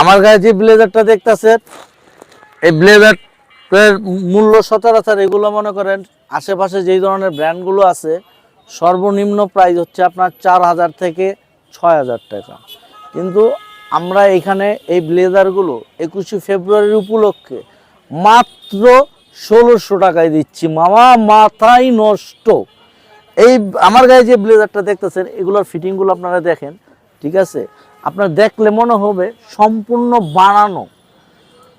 আমার গায়ে যে ব্লেজারটা দেখতেছেন, এই ব্লেজার মূল্য সচরাচর এগুলো মনে করেন আশেপাশে যেই ধরনের ব্র্যান্ডগুলো আছে, সর্বনিম্ন প্রাইস হচ্ছে আপনার চার হাজার থেকে ছয় হাজার টাকা। কিন্তু আমরা এখানে এই ব্লেজারগুলো একুশে ফেব্রুয়ারির উপলক্ষে মাত্র ষোলোশো টাকায় দিচ্ছি। মামা মাথায় নষ্ট। এই, আমার গায়ে যে ব্লেজারটা দেখতেছেন, এগুলোর ফিটিংগুলো আপনারা দেখেন, ঠিক আছে? আপনার দেখলে মনে হবে সম্পূর্ণ বানানো।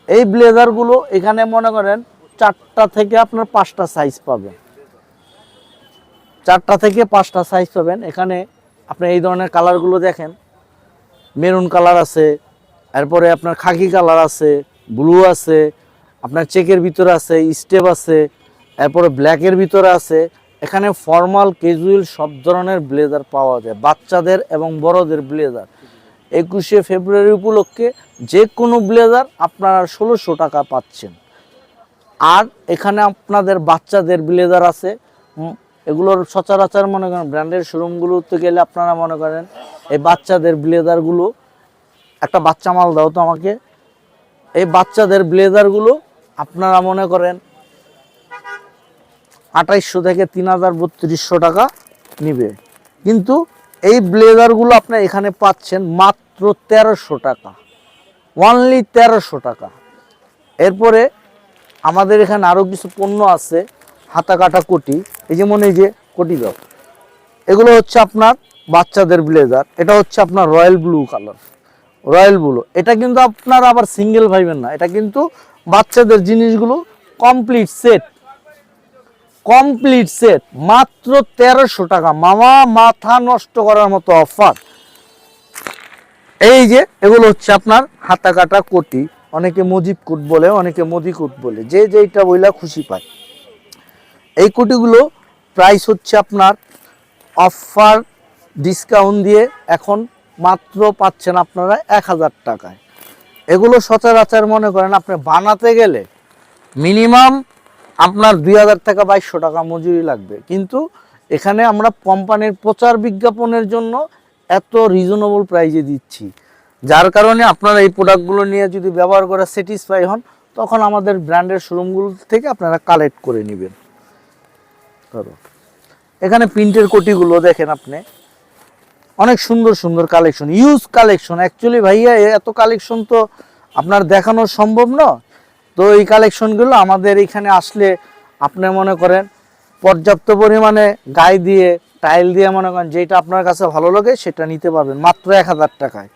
এই ব্লেজারগুলো এখানে মনে করেন চারটা থেকে আপনার পাঁচটা সাইজ পাবেন। চারটা থেকে পাঁচটা সাইজ পাবেন। এখানে আপনি এই ধরনের কালারগুলো দেখেন। মেরুন কালার আছে, এরপরে আপনার খাকি কালার আছে ব্লু আছে, আপনার চেকের ভিতরে আছে স্টেপ আছে, এরপরে ব্ল্যাকের ভিতরে আছে। এখানে ফর্মাল ক্যাজুয়াল সব ধরনের ব্লেজার পাওয়া যায়, বাচ্চাদের এবং বড়দের ব্লেজার একুশে ফেব্রুয়ারি উপলক্ষে যে কোনো ব্লেজার আপনারা ষোলোশো টাকা পাচ্ছেন। আর এখানে আপনাদের বাচ্চাদের ব্লেজার আছে। এগুলোর সচরাচর মনে করেন ব্র্যান্ডের শোরুমগুলোতে গেলে আপনারা মনে করেন এই বাচ্চাদের ব্লেজারগুলো, একটা বাচ্চা মাল দাও তো আমাকে। এই বাচ্চাদের ব্লেজারগুলো আপনারা মনে করেন আঠাইশশো থেকে তিন হাজার বত্রিশশো টাকা নিবে। কিন্তু এই ব্লেজারগুলো আপনার এখানে পাচ্ছেন মাত্র তেরোশো টাকা। অনলি তেরোশো টাকা। এরপরে আমাদের এখানে আরও কিছু পণ্য আছে হাতা কাটা। কোটি এই যেমন এই যে কোটি দাও। এগুলো হচ্ছে আপনার বাচ্চাদের ব্লেজার। এটা হচ্ছে আপনার royal blue colour. Royal blue. এটা কিন্তু আপনার আবার সিঙ্গেল ভাইবেন না। এটা কিন্তু বাচ্চাদের জিনিসগুলো কমপ্লিট সেট। Complete set. মাত্র তেরোশো টাকা। মামা, মাথা নষ্ট করার মতো অফার। এই যে, এগুলো হচ্ছে আপনার হাতা কাটা। কোটি অনেকে মজিব কুট বলে, অনেকে মোদি কুট বলে। যে যেইটা বইলা খুশি পায়। এই কোটিগুলো প্রাইস হচ্ছে আপনার অফার ডিসকাউন্ট দিয়ে এখন মাত্র পাচ্ছেন আপনারা এক হাজার টাকায়। এগুলো সচরাচর মনে করেন আপনি বানাতে গেলে মিনিমাম আপনার দুই হাজার টাকা বাইশশো টাকা মজুরি লাগবে। কিন্তু এখানে আমরা কোম্পানির প্রচার বিজ্ঞাপনের জন্য এত রিজনেবল প্রাইজে দিচ্ছি। যার কারণে আপনারা এই প্রোডাক্টগুলো নিয়ে যদি ব্যবহার করে স্যাটিসফাই হন, তখন আমাদের ব্র্যান্ডের শোরুমগুলো থেকে আপনারা কালেক্ট করে নেবেন। ধরো। এখানে প্রিন্টের কোটিগুলো দেখেন আপনি। অনেক সুন্দর সুন্দর কালেকশন ইউজ কালেকশন অ্যাকচুয়ালি ভাইয়া এত কালেকশন তো আপনার দেখানো সম্ভব না তো এই কালেকশনগুলো আমাদের এখানে আসলে আপনি মনে করেন, পর্যাপ্ত পরিমাণে গায়ে দিয়ে টাইল দিয়ে মনে করেন যেটা আপনার কাছে ভালো লাগে, সেটা নিতে পারবেন মাত্র এক হাজার টাকায়।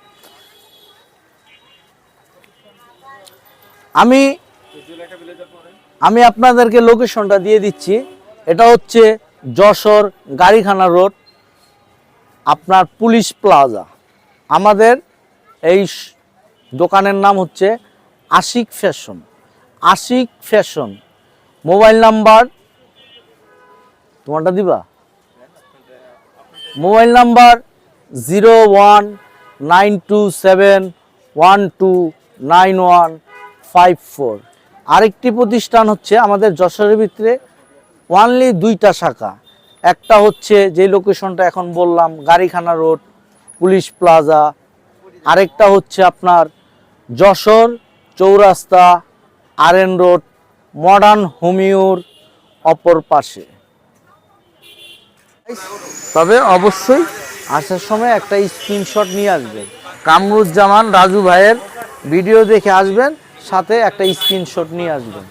আমি আমি আপনাদেরকে লোকেশনটা দিয়ে দিচ্ছি। এটা হচ্ছে যশোর গাড়িখানা রোড, আপনার পুলিশ প্লাজা। আমাদের এই দোকানের নাম হচ্ছে Ashik fashion. Ashik fashion, mobile number, তোমারটা দিবা? Mobile number zero one nine two seven one two nine one five four. আরেকটি প্রতিষ্ঠান হচ্ছে আমাদের যশোরের ভিতরে। ওয়ানলি দুইটা শাখা। একটা হচ্ছে যে লোকেশনটা এখন বললাম, গাড়িখানা রোড, পুলিশ প্লাজা। আরেকটা হচ্ছে আপনার Jessore Chourasta RN road modern হোমিওর অপর পাশে। তবে অবশ্যই আসার সময় একটা স্ক্রিনশট নিয়ে আসবেন। কামরুজ্জামান রাজু ভাইয়ের ভিডিও দেখে আসবেন সাথে একটা স্ক্রিনশট নিয়ে আসবেন।